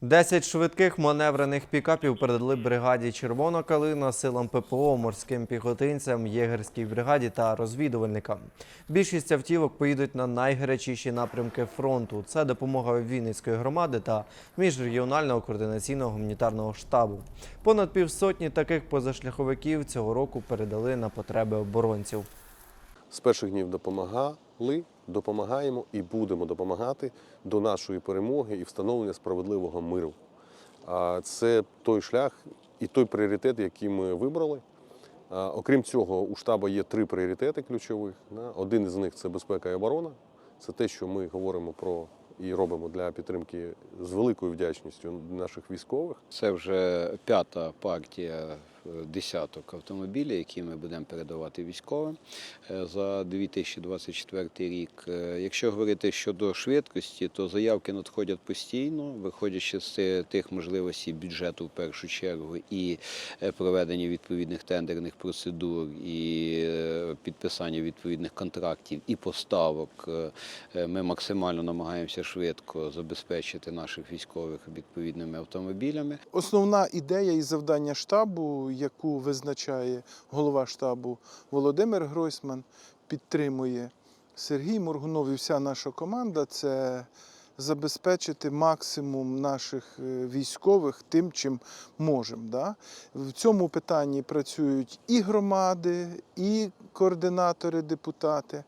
Десять швидких маневрених пікапів передали бригаді Червона калина, силам ППО, морським піхотинцям, єгерській бригаді та розвідувальникам. Більшість автівок поїдуть на найгарячіші напрямки фронту. Це допомога Вінницької громади та міжрегіонального координаційного гуманітарного штабу. Понад півсотні таких позашляховиків цього року передали на потреби оборонців. З перших днів допомагали, допомагаємо і будемо допомагати до нашої перемоги і встановлення справедливого миру. А Це той шлях і той пріоритет, який ми вибрали. Окрім цього, у штабу є три пріоритети ключових. Один із них це безпека і оборона. Це те, що ми говоримо про і робимо для підтримки з великою вдячністю наших військових. Це вже п'ята партія десяток автомобілів, які ми будемо передавати військовим е, за 2024 рік. Е, Якщо говорити щодо швидкості, то заявки надходять постійно, виходячи з тих можливостей бюджету в першу чергу і е, проведення відповідних тендерних процедур, і підписання відповідних контрактів і поставок. Ми максимально намагаємося швидко забезпечити наших військових відповідними автомобілями. Основна ідея і завдання штабу, яку визначає голова штабу Володимир Гройсман, підтримує Сергій Моргунов і вся наша команда це забезпечити максимум наших е, військових тим, чим можемо. Да? В цьому питанні працюють і громади, і координатори, депутати.